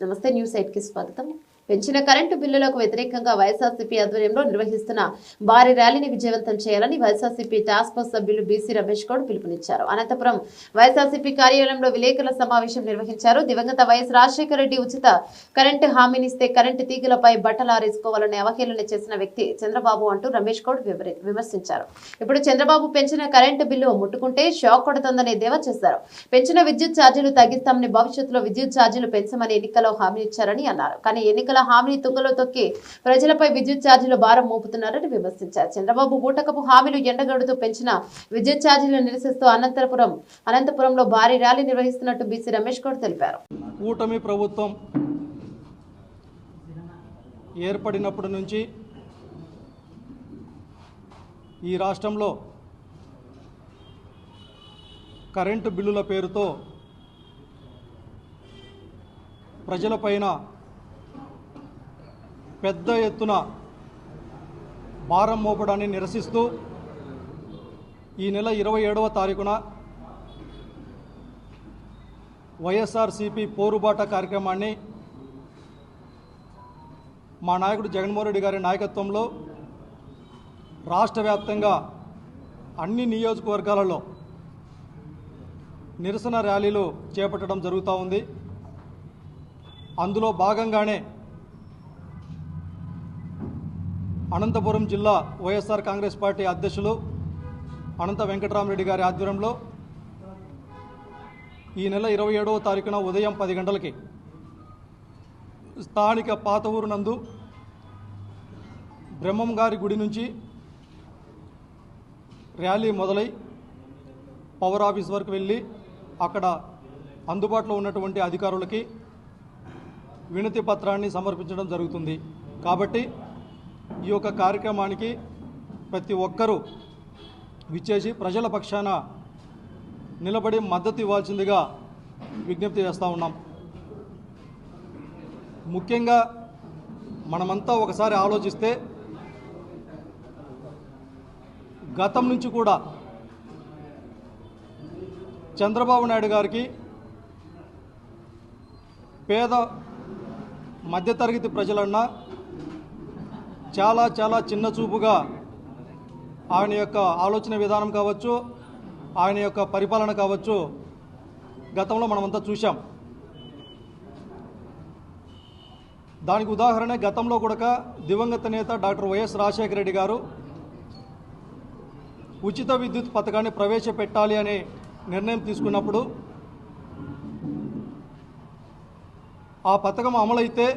నమస్తే news eight కి స్వాగతం పెంచిన కరెంటు బిల్లులకు వ్యతిరేకంగా వైఎస్ఆర్సీపీ ఆధ్వర్యంలో నిర్వహిస్తున్న భారీ ర్యాలీని విజయవంతం చేయాలని వైఎస్ఆర్సీపీ టాస్క్ ఫోర్స్ సభ్యులు బీసీ రమేష్ గౌడ్ పిలుపునిచ్చారు. అనంతపురం వైఎస్ఆర్సీపీ కార్యాలయంలో విలేకరుల సమావేశం నిర్వహించారు. దివంగత వైఎస్ రాజశేఖర రెడ్డి ఉచిత కరెంటు హామీనిస్తే కరెంటు తీగలపై బట్టలు ఆరేసుకోవాలని అవహేళన చేసిన వ్యక్తి చంద్రబాబు అంటూ రమేష్ గౌడ్ విమర్శించారు. ఇప్పుడు చంద్రబాబు పెంచిన కరెంటు బిల్లు ముట్టుకుంటే షాక్ కొడుతుందని దేవా చేశారు. పెంచిన విద్యుత్ ఛార్జీలు తగ్గిస్తామని భవిష్యత్తులో విద్యుత్ ఛార్జీలు పెంచమని ఎన్నికల్లో హామీ ఇచ్చారని అన్నారు. కానీ ఎన్నికల హామీని తుంగలో తొక్కి ప్రజలపై విద్యుత్ ఛార్జీలు భారం మోపుతున్నారని విమర్శించారు. చంద్రబాబు బూటకపు హామీలు ఎండగడుతూ పెంచిన విద్యుత్ ఛార్జీలు నిరసిస్తూ అనంతపురం అనంతపురంలో భారీ ర్యాలీ నిర్వహిస్తున్నట్టు బీసీ రమేష్ గౌడ్ తెలిపారు. కూటమి ప్రభుత్వం ఏర్పడినప్పటి నుంచి ఈ రాష్ట్రంలో కరెంటు బిల్లుల పేరుతో ప్రజలపైన పెద్ద ఎత్తున భారం మోపడాన్ని నిరసిస్తూ ఈ నెల ఇరవై ఏడవ తారీఖున వైఎస్ఆర్సిపి పోరుబాట కార్యక్రమాన్ని మా నాయకుడు జగన్మోహన్ రెడ్డి గారి నాయకత్వంలో రాష్ట్ర వ్యాప్తంగా అన్ని నియోజకవర్గాలలో నిరసన ర్యాలీలు చేపట్టడం జరుగుతూ ఉంది. అందులో భాగంగానే అనంతపురం జిల్లా వైఎస్ఆర్ కాంగ్రెస్ పార్టీ అధ్యక్షులు అనంత వెంకటరామరెడ్డి గారి ఆధ్వర్యంలో ఈ నెల ఇరవై ఏడవ తారీఖున ఉదయం పది గంటలకి స్థానిక పాత ఊరు నందు బ్రహ్మం గారి గుడి నుంచి ర్యాలీ మొదలై పవర్ ఆఫీస్ వరకు వెళ్ళి అక్కడ అందుబాటులో ఉన్నటువంటి అధికారులకి వినతి పత్రాన్ని సమర్పించడం జరుగుతుంది. కాబట్టి ఈ యొక్క కార్యక్రమానికి ప్రతి ఒక్కరూ విచ్చేసి ప్రజల పక్షాన నిలబడి మద్దతు ఇవ్వాల్సిందిగా విజ్ఞప్తి చేస్తూ ఉన్నాం. ముఖ్యంగా మనమంతా ఒకసారి ఆలోచిస్తే గతం నుంచి కూడా చంద్రబాబు నాయుడు గారికి పేద మధ్యతరగతి ప్రజలన్నా చాలా చాలా చిన్న చూపుగా ఆయన యొక్క ఆలోచన విధానం కావచ్చు ఆయన యొక్క పరిపాలన కావచ్చు గతంలో మనమంతా చూశాం. దానికి ఉదాహరణ గతంలో కూడా దివంగత నేత డాక్టర్ వైఎస్ రాజశేఖర రెడ్డి గారు ఉచిత విద్యుత్ పథకాన్ని ప్రవేశపెట్టాలి అనే నిర్ణయం తీసుకున్నప్పుడు ఆ పథకం అమలైతే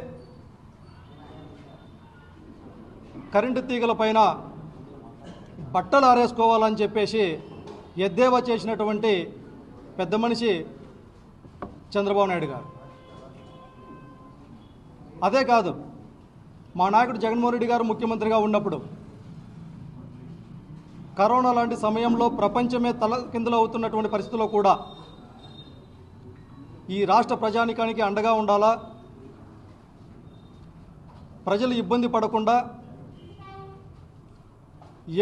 కరెంటు తీగల పైన బట్టలు ఆరేసుకోవాలని చెప్పేసి ఎద్దేవా చేసినటువంటి పెద్ద మనిషి చంద్రబాబు నాయుడు గారు. అదే కాదు మా నాయకుడు జగన్మోహన్ రెడ్డి గారు ముఖ్యమంత్రిగా ఉన్నప్పుడు కరోనా లాంటి సమయంలో ప్రపంచమే తల కిందలు అవుతున్నటువంటి పరిస్థితుల్లో కూడా ఈ రాష్ట్ర ప్రజానికానికి అండగా ఉండాలా? ప్రజలు ఇబ్బంది పడకుండా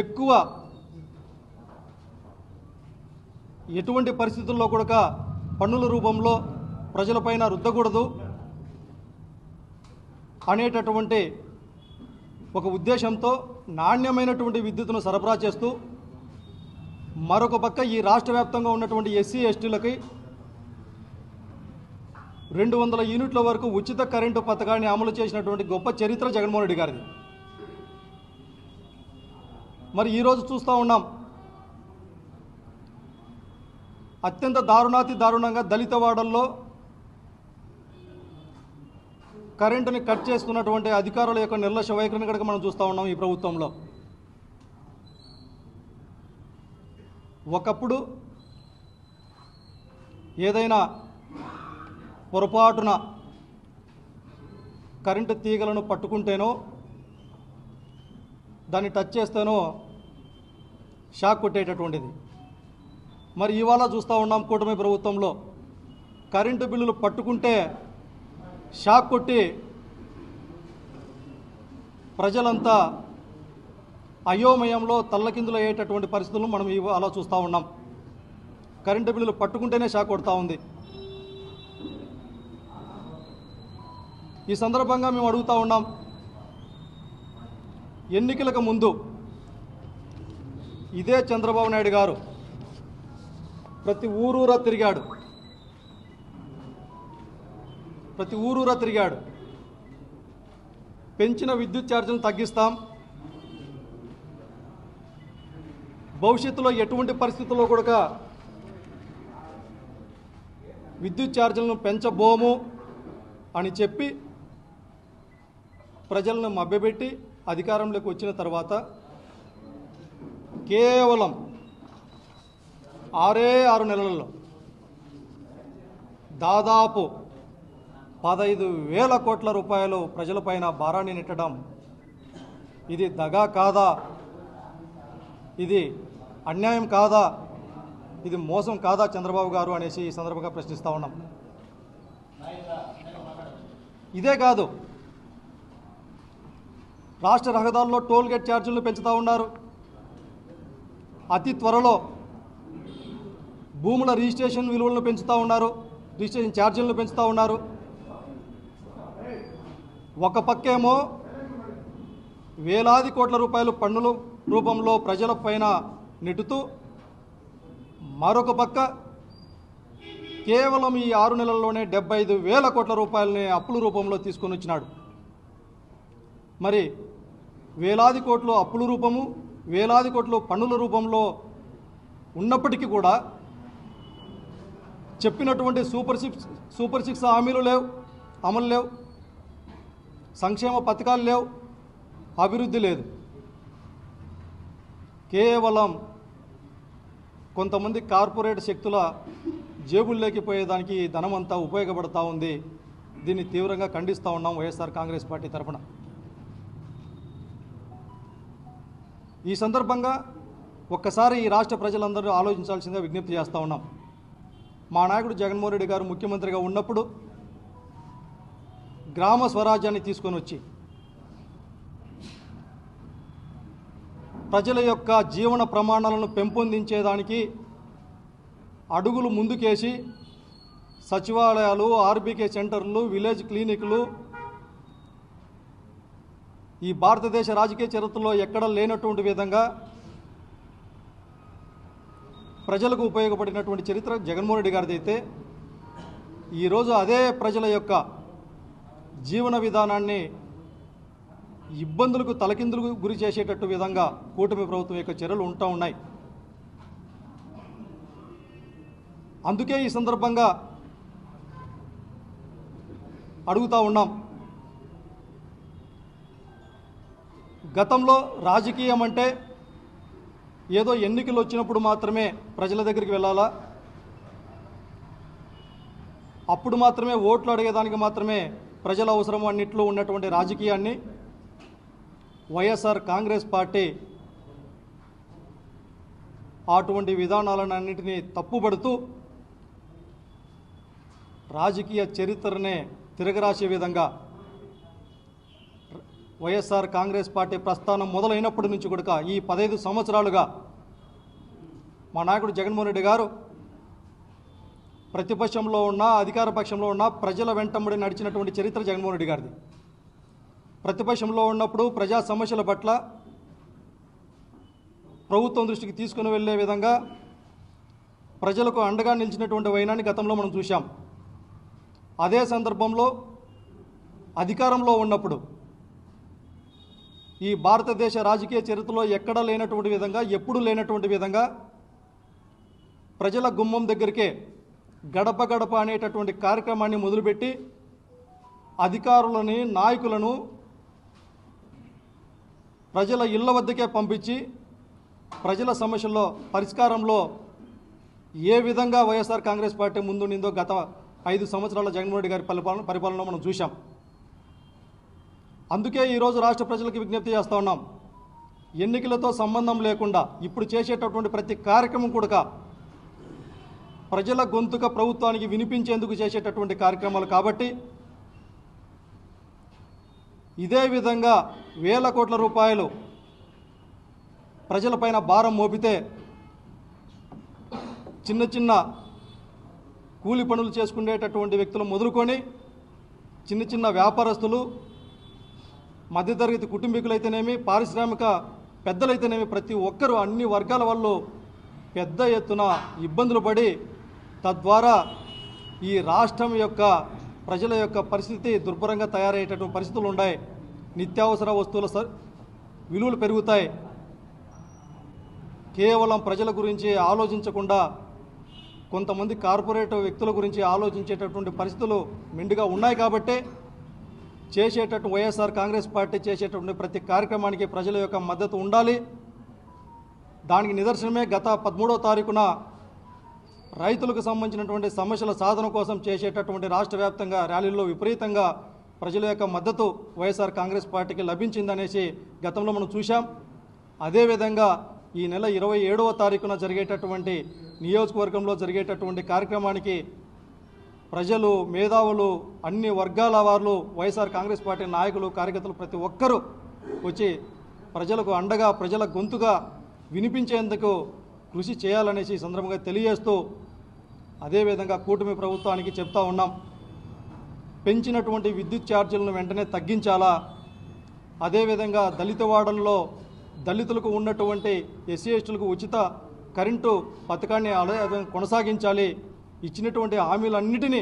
ఎక్కువ ఎటువంటి పరిస్థితుల్లో కూడా పన్నుల రూపంలో ప్రజలపైన రుద్దకూడదు అనేటటువంటి ఒక ఉద్దేశంతో నాణ్యమైనటువంటి విద్యుత్తును సరఫరా చేస్తూ మరొక పక్క ఈ రాష్ట్ర వ్యాప్తంగా ఉన్నటువంటి ఎస్సీ ఎస్టీలకి రెండు వందల యూనిట్ల వరకు ఉచిత కరెంటు పథకాన్ని అమలు చేసినటువంటి గొప్ప చరిత్ర జగన్మోహన్ రెడ్డి గారిది. మరి ఈరోజు చూస్తూ ఉన్నాం. అత్యంత దారుణాతి దారుణంగా దళిత వాడల్లో కరెంటుని కట్ చేస్తున్నటువంటి అధికారుల యొక్క నిర్లక్ష్య వైఖరిని కనుక మనం చూస్తూ ఉన్నాం ఈ ప్రభుత్వంలో. ఒకప్పుడు ఏదైనా పొరపాటున కరెంటు తీగలను పట్టుకుంటేనో దాన్ని టచ్ చేస్తేనో షాక్ కొట్టేటటువంటిది. మరి ఇవాళ చూస్తూ ఉన్నాం కూటమి ప్రభుత్వంలో. కరెంటు బిల్లులు పట్టుకుంటే షాక్ కొట్టి ప్రజలంతా అయోమయంలో తల్లకిందులు అయ్యేటటువంటి పరిస్థితులను మనం ఇవాళ చూస్తూ ఉన్నాం. కరెంటు బిల్లులు పట్టుకుంటేనే షాక్ కొడతా ఉంది. ఈ సందర్భంగా మేము అడుగుతూ ఉన్నాం ఎన్నికలకు ముందు ఇదే చంద్రబాబు నాయుడు గారు ప్రతి ఊరూరా తిరిగాడు. ప్రతి ఊరూరా తిరిగాడు. పెంచిన విద్యుత్ ఛార్జీలను తగ్గిస్తాం. భవిష్యత్తులో ఎటువంటి పరిస్థితుల్లో కూడా విద్యుత్ ఛార్జీలను పెంచబోము అని చెప్పి ప్రజలను మభ్యపెట్టి అధికారంలోకి వచ్చిన తర్వాత కేవలం ఆరే ఆరు నెలల్లో దాదాపు పదహైదు వేల కోట్ల రూపాయలు ప్రజలపైన భారాన్ని నెట్టడం ఇది దగా కాదా? ఇది అన్యాయం కాదా? ఇది మోసం కాదా చంద్రబాబు గారు అనేసి ఈ సందర్భంగా ప్రశ్నిస్తూ ఉన్నాం. ఇదే కాదు రాష్ట్ర రహదారుల్లో టోల్ గేట్ ఛార్జీలను పెంచుతూ ఉన్నారు. అతి త్వరలో భూముల రిజిస్ట్రేషన్ విలువలను పెంచుతూ ఉన్నారు. రిజిస్ట్రేషన్ ఛార్జీలను పెంచుతూ ఉన్నారు. ఒక పక్కేమో వేలాది కోట్ల రూపాయలు పన్నుల రూపంలో ప్రజల పైన నెట్టుతూ మరొక పక్క కేవలం ఈ ఆరు నెలల్లోనే డెబ్బై ఐదు వేల కోట్ల రూపాయలని అప్పుల రూపంలో తీసుకొని వచ్చినాడు. మరి వేలాది కోట్లు అప్పుల రూపము వేలాది కోట్లు పన్నుల రూపంలో ఉన్నప్పటికీ కూడా చెప్పినటువంటి సూపర్ సిక్స్ సూపర్ సిక్స్ హామీలు లేవు అమలు లేవు సంక్షేమ పథకాలు లేవు అభివృద్ధి లేదు. కేవలం కొంతమంది కార్పొరేట్ శక్తుల జేబుల్లోకి పోయేదానికి ధనమంతా ఉపయోగపడతా ఉంది. దీన్ని తీవ్రంగా ఖండిస్తూ ఉన్నాం వైఎస్ఆర్ కాంగ్రెస్ పార్టీ తరఫున ఈ సందర్భంగా ఒక్కసారి ఈ రాష్ట్ర ప్రజలందరూ ఆలోచించాల్సిందిగా విజ్ఞప్తి చేస్తూ ఉన్నాం. మా నాయకుడు జగన్మోహన్ రెడ్డి గారు ముఖ్యమంత్రిగా ఉన్నప్పుడు గ్రామ స్వరాజ్యాన్ని తీసుకొని వచ్చి ప్రజల యొక్క జీవన ప్రమాణాలను పెంపొందించేదానికి అడుగులు ముందుకేసి సచివాలయాలు ఆర్బీకే సెంటర్లు విలేజ్ క్లినిక్లు ఈ భారతదేశ రాజకీయ చరిత్రలో ఎక్కడ లేనటువంటి విధంగా ప్రజలకు ఉపయోగపడినటువంటి చరిత్ర జగన్మోహన్ రెడ్డి గారిది అయితే ఈరోజు అదే ప్రజల యొక్క జీవన విధానాన్ని ఇబ్బందులకు తలకిందులకు గురి చేసేటట్టు విధంగా కూటమి ప్రభుత్వం యొక్క చర్యలు ఉంటూ ఉన్నాయి. అందుకే ఈ సందర్భంగా అడుగుతూ ఉన్నాం. గతంలో రాజకీయం అంటే ఏదో ఎన్నికలు వచ్చినప్పుడు మాత్రమే ప్రజల దగ్గరికి వెళ్ళాలా? అప్పుడు మాత్రమే ఓట్లు అడిగేదానికి మాత్రమే ప్రజల అవసరం అన్నిట్లో ఉన్నటువంటి రాజకీయాన్ని వైఎస్ఆర్ కాంగ్రెస్ పార్టీ అటువంటి విధానాలన్నింటినీ తప్పుబడుతూ రాజకీయ చరిత్రనే తిరగరాసే విధంగా వైఎస్ఆర్ కాంగ్రెస్ పార్టీ ప్రస్థానం మొదలైనప్పటి నుంచి కూడా ఈ పదహైదు సంవత్సరాలుగా మా నాయకుడు జగన్మోహన్ రెడ్డి గారు ప్రతిపక్షంలో ఉన్న అధికార పక్షంలో ఉన్న ప్రజల వెంటబడి నడిచినటువంటి చరిత్ర జగన్మోహన్ రెడ్డి గారిది. ప్రతిపక్షంలో ఉన్నప్పుడు ప్రజా సమస్యల పట్ల ప్రభుత్వం దృష్టికి తీసుకుని వెళ్ళే విధంగా ప్రజలకు అండగా నిలిచినటువంటి వైనాన్ని గతంలో మనం చూశాం. అదే సందర్భంలో అధికారంలో ఉన్నప్పుడు ఈ భారతదేశ రాజకీయ చరిత్రలో ఎక్కడా లేనటువంటి విధంగా ఎప్పుడూ లేనటువంటి విధంగా ప్రజల గుమ్మం దగ్గరికే గడప గడప అనేటటువంటి కార్యక్రమాన్ని మొదలుపెట్టి అధికారులని నాయకులను ప్రజల ఇళ్ళ వద్దకే పంపించి ప్రజల సమస్యల్లో పరిష్కారంలో ఏ విధంగా వైఎస్ఆర్ కాంగ్రెస్ పార్టీ ముందుండిందో గత ఐదు సంవత్సరాల జగన్మోహన్ రెడ్డి గారి పరిపాలన పరిపాలన మనం చూశాం. అందుకే ఈరోజు రాష్ట్ర ప్రజలకు విజ్ఞప్తి చేస్తూ ఉన్నాం. ఎన్నికలతో సంబంధం లేకుండా ఇప్పుడు చేసేటటువంటి ప్రతి కార్యక్రమం కూడా ప్రజల గొంతుక ప్రభుత్వానికి వినిపించేందుకు చేసేటటువంటి కార్యక్రమాలు కాబట్టి ఇదే విధంగా వేల కోట్ల రూపాయలు ప్రజలపైన భారం మోపితే చిన్న చిన్న కూలి పనులు చేసుకునేటటువంటి వ్యక్తులు మొదలుకొని చిన్న చిన్న వ్యాపారస్తులు మధ్యతరగతి కుటుంబీకులైతేనేమి పారిశ్రామిక పెద్దలైతేనేమి ప్రతి ఒక్కరూ అన్ని వర్గాల వాళ్ళు పెద్ద ఎత్తున ఇబ్బందులు పడి తద్వారా ఈ రాష్ట్రం యొక్క ప్రజల యొక్క పరిస్థితి దుర్భరంగా తయారయ్యేటటువంటి పరిస్థితులు ఉన్నాయి నిత్యావసర వస్తువుల స- విలువలు పెరుగుతాయి. కేవలం ప్రజల గురించి ఆలోచించకుండా కొంతమంది కార్పొరేట్ వ్యక్తుల గురించి ఆలోచించేటటువంటి పరిస్థితులు మెండుగా ఉన్నాయి కాబట్టే చేసేటట్టు వైఎస్ఆర్ కాంగ్రెస్ పార్టీ చేసేటటువంటి ప్రతి కార్యక్రమానికి ప్రజల యొక్క మద్దతు ఉండాలి. దానికి నిదర్శనమే గత పదమూడవ తారీఖున రైతులకు సంబంధించినటువంటి సమస్యల సాధన కోసం చేసేటటువంటి రాష్ట్ర వ్యాప్తంగా ర్యాలీల్లో విపరీతంగా ప్రజల యొక్క మద్దతు వైఎస్ఆర్ కాంగ్రెస్ పార్టీకి లభించిందనేసి గతంలో మనం చూశాం. అదేవిధంగా ఈ నెల ఇరవై ఏడవ తారీఖున జరిగేటటువంటి నియోజకవర్గంలో జరిగేటటువంటి కార్యక్రమానికి ప్రజలు మేధావులు అన్ని వర్గాల వారు వైఎస్ఆర్ కాంగ్రెస్ పార్టీ నాయకులు కార్యకర్తలు ప్రతి ఒక్కరూ వచ్చి ప్రజలకు అండగా ప్రజల గొంతుగా వినిపించేందుకు కృషి చేయాలనేసి సందర్భంగా తెలియజేస్తూ అదేవిధంగా కూటమి ప్రభుత్వానికి చెప్తా ఉన్నాం. పెంచినటువంటి విద్యుత్ ఛార్జీలను వెంటనే తగ్గించాలా? అదేవిధంగా దళిత వాడల్లో దళితులకు ఉన్నటువంటి ఎస్సీ ఎస్టీలకు ఉచిత కరెంటు పథకాన్ని అదే కొనసాగించాలి. ఇచ్చినటువంటి హామీలన్నిటినీ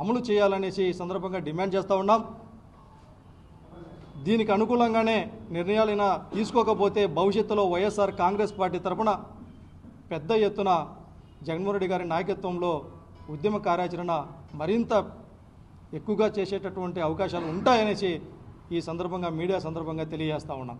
అమలు చేయాలనేసి ఈ సందర్భంగా డిమాండ్ చేస్తూ ఉన్నాం. దీనికి అనుకూలంగానే నిర్ణయాలైనా తీసుకోకపోతే భవిష్యత్తులో వైఎస్ఆర్ కాంగ్రెస్ పార్టీ తరఫున పెద్ద ఎత్తున జగన్మోహన్ రెడ్డి గారి నాయకత్వంలో ఉద్యమ కార్యాచరణ మరింత ఎక్కువగా చేసేటటువంటి అవకాశాలు ఉంటాయనేసి ఈ సందర్భంగా మీడియా సందర్భంగా తెలియజేస్తూ ఉన్నాం.